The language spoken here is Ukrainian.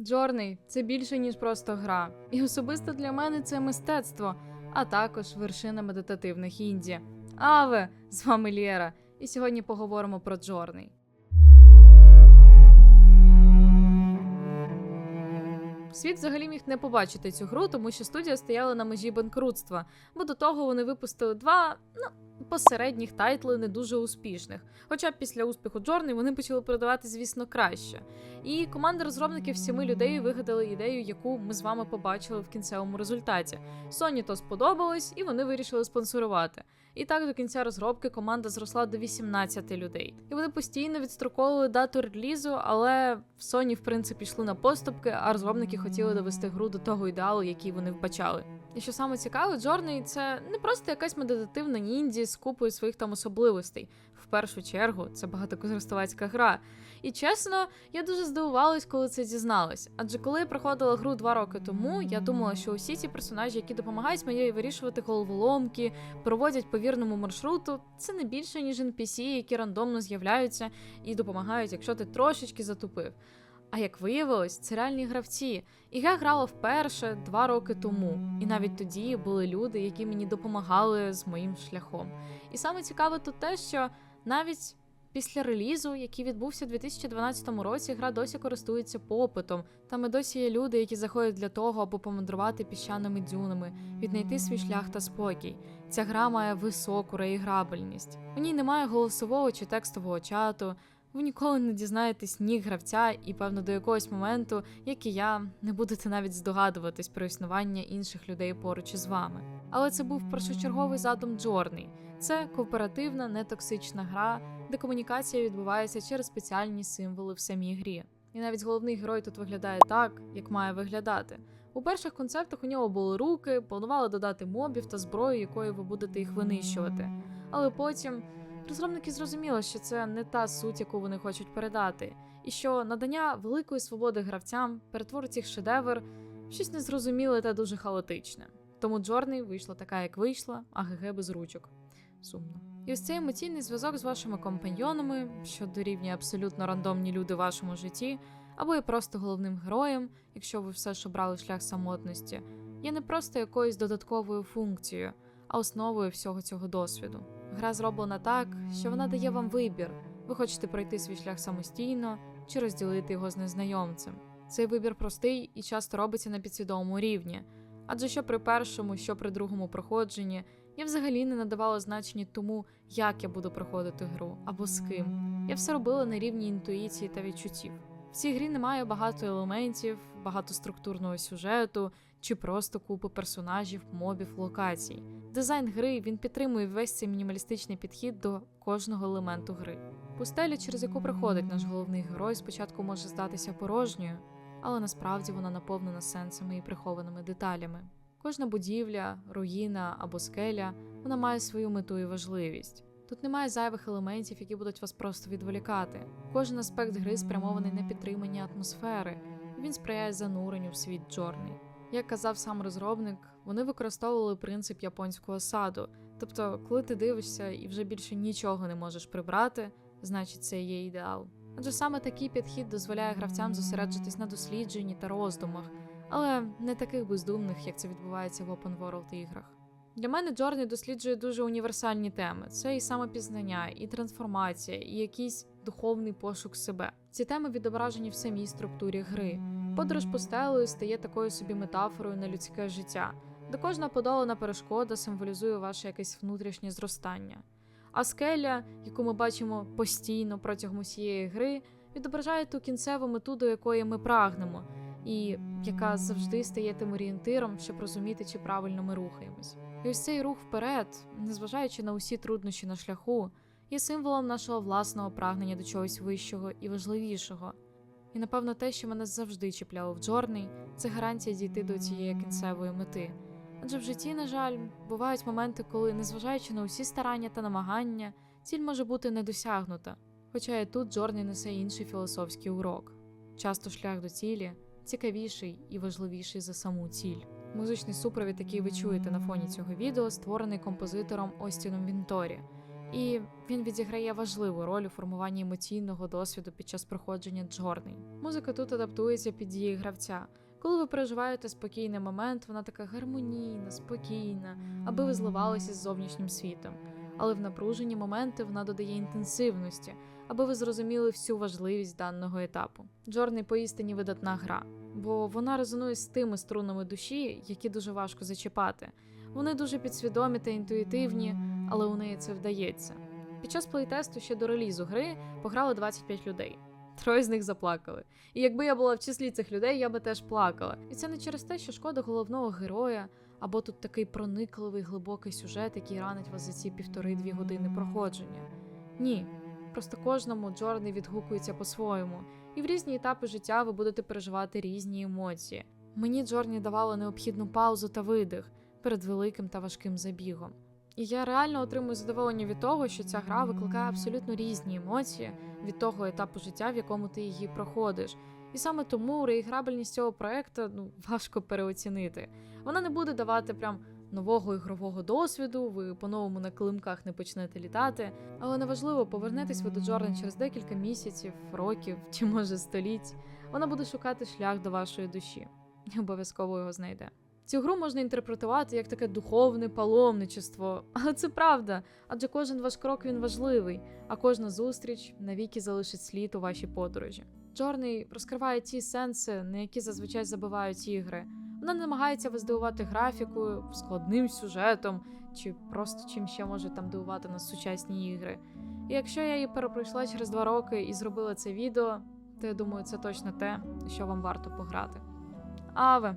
Джорний це більше ніж просто гра. І особисто для мене це мистецтво, а також вершина медитативних інді. Аве, з вами Лєра, і сьогодні поговоримо про Джорний. Світ взагалі міг не побачити цю гру, тому що студія стояла на межі банкрутства, бо до того вони випустили два ну, посередніх тайтли не дуже успішних. Хоча після успіху Джорний вони почали продавати, звісно, краще. І команда розробників сіми людей вигадали ідею, яку ми з вами побачили в кінцевому результаті. Sony то сподобалось, і вони вирішили спонсорувати. І так до кінця розробки команда зросла до 18 людей. І вони постійно відстроковували дату релізу, але в Sony, в принципі, йшли на поступки, а розробники хотіли довести гру до того ідеалу, який вони вбачали. І що саме цікаве, Journey — це не просто якась медитативна нінді з купою своїх там особливостей. В першу чергу це багатокористувацька гра. І чесно, я дуже здивувалась, коли це дізналась. Адже коли я проходила гру два роки тому, я думала, що усі ці персонажі, які допомагають мені вирішувати головоломки, проводять по вірному маршруту, це не більше, ніж NPC, які рандомно з'являються і допомагають, якщо ти трошечки затупив. А як виявилось, це реальні гравці. І я грала вперше два роки тому. І навіть тоді були люди, які мені допомагали з моїм шляхом. І саме цікаве тут те, що навіть після релізу, який відбувся у 2012 році, гра досі користується попитом. Там і досі є люди, які заходять для того, аби помандрувати піщаними дюнами, віднайти свій шлях та спокій. Ця гра має високу реіграбельність. У ній немає голосового чи текстового чату. Ви ніколи не дізнаєтесь ні гравця, і певно до якогось моменту, як і я, не будете навіть здогадуватись про існування інших людей поруч із вами. Але це був першочерговий задум Джорний. Це кооперативна, нетоксична гра, де комунікація відбувається через спеціальні символи в самій грі. І навіть головний герой тут виглядає так, як має виглядати. У перших концептах у нього були руки, планували додати мобів та зброю, якою ви будете їх винищувати. Але потім розробники зрозуміли, що це не та суть, яку вони хочуть передати, і що надання великої свободи гравцям перетворить їх шедевр щось незрозуміле та дуже хаотичне. Тому Джорний вийшла така, як вийшла, а ГГ без ручок. Сумно. І ось цей емоційний зв'язок з вашими компаньйонами, що дорівнює абсолютно рандомні люди в вашому житті, або є просто головним героєм, якщо ви все ж обрали шлях самотності, є не просто якоюсь додатковою функцією, а основою всього цього досвіду. Гра зроблена так, що вона дає вам вибір. Ви хочете пройти свій шлях самостійно чи розділити його з незнайомцем. Цей вибір простий і часто робиться на підсвідомому рівні. Адже що при першому, що при другому проходженні, я взагалі не надавала значення тому, як я буду проходити гру або з ким. Я все робила на рівні інтуїції та відчуттів. В цій грі немає багато елементів, багато структурного сюжету чи просто купи персонажів, мобів, локацій. Дизайн гри він підтримує весь цей мінімалістичний підхід до кожного елементу гри. Пустеля, через яку проходить наш головний герой, спочатку може здатися порожньою, але насправді вона наповнена сенсами і прихованими деталями. Кожна будівля, руїна або скеля вона має свою мету і важливість. Тут немає зайвих елементів, які будуть вас просто відволікати. Кожен аспект гри спрямований на підтримання атмосфери, він сприяє зануренню в світ Джорний. Як казав сам розробник, вони використовували принцип японського саду. Тобто, коли ти дивишся і вже більше нічого не можеш прибрати, значить це є ідеал. Адже саме такий підхід дозволяє гравцям зосереджитись на дослідженні та роздумах, але не таких бездумних, як це відбувається в open world іграх. Для мене Джорні досліджує дуже універсальні теми: це і самопізнання, і трансформація, і якийсь духовний пошук себе. Ці теми відображені в самій структурі гри. Подорож пустелею стає такою собі метафорою на людське життя, де кожна подолана перешкода символізує ваше якесь внутрішнє зростання. А скеля, яку ми бачимо постійно протягом усієї гри, відображає ту кінцеву мету, до якої ми прагнемо, і яка завжди стає тим орієнтиром, щоб розуміти, чи правильно ми рухаємось. І ось цей рух вперед, незважаючи на усі труднощі на шляху, є символом нашого власного прагнення до чогось вищого і важливішого. І напевно те, що мене завжди чіпляло в Джорний, це гарантія дійти до цієї кінцевої мети. Адже в житті, на жаль, бувають моменти, коли, незважаючи на усі старання та намагання, ціль може бути недосягнута. Хоча і тут Джорний несе інший філософський урок. Часто шлях до цілі цікавіший і важливіший за саму ціль. Музичний супровід, який ви чуєте на фоні цього відео, створений композитором Остіном Вінторі. і він відіграє важливу роль у формуванні емоційного досвіду під час проходження Джорні. Музика тут адаптується під дії гравця. Коли ви переживаєте спокійний момент, вона така гармонійна, спокійна, аби ви зливалися з зовнішнім світом. Але в напружені моменти вона додає інтенсивності, аби ви зрозуміли всю важливість даного етапу. Джорні поістині видатна гра, бо вона резонує з тими струнами душі, які дуже важко зачіпати. Вони дуже підсвідомі та інтуїтивні, але у неї це вдається. Під час плейтесту ще до релізу гри пограли 25 людей. Троє з них заплакали. І якби я була в числі цих людей, я би теж плакала. І це не через те, що шкода головного героя, або тут такий проникливий глибокий сюжет, який ранить вас за ці півтори-дві години проходження. Ні. Просто кожному Джорні відгукується по-своєму, і в різні етапи життя ви будете переживати різні емоції. Мені Джорні давала необхідну паузу та видих перед великим та важким забігом. І я реально отримую задоволення від того, що ця гра викликає абсолютно різні емоції від того етапу життя, в якому ти її проходиш. І саме тому реіграбельність цього проекту ну важко переоцінити. Вона не буде давати прям нового ігрового досвіду, ви по-новому на килимках не почнете літати. Але неважливо, повернетесь ви до Джордан через декілька місяців, років чи може століть. Вона буде шукати шлях до вашої душі і обов'язково його знайде. Цю гру можна інтерпретувати як таке духовне паломничество, але це правда, адже кожен ваш крок він важливий, а кожна зустріч навіки залишить слід у вашій подорожі. Джорний розкриває ті сенси, на які зазвичай забивають ігри. Вона намагається вас дивувати графікою, складним сюжетом чи просто чим ще може там дивувати нас сучасні ігри. І якщо я її перепройшла через два роки і зробила це відео, то я думаю, це точно те, що вам варто пограти. Аве!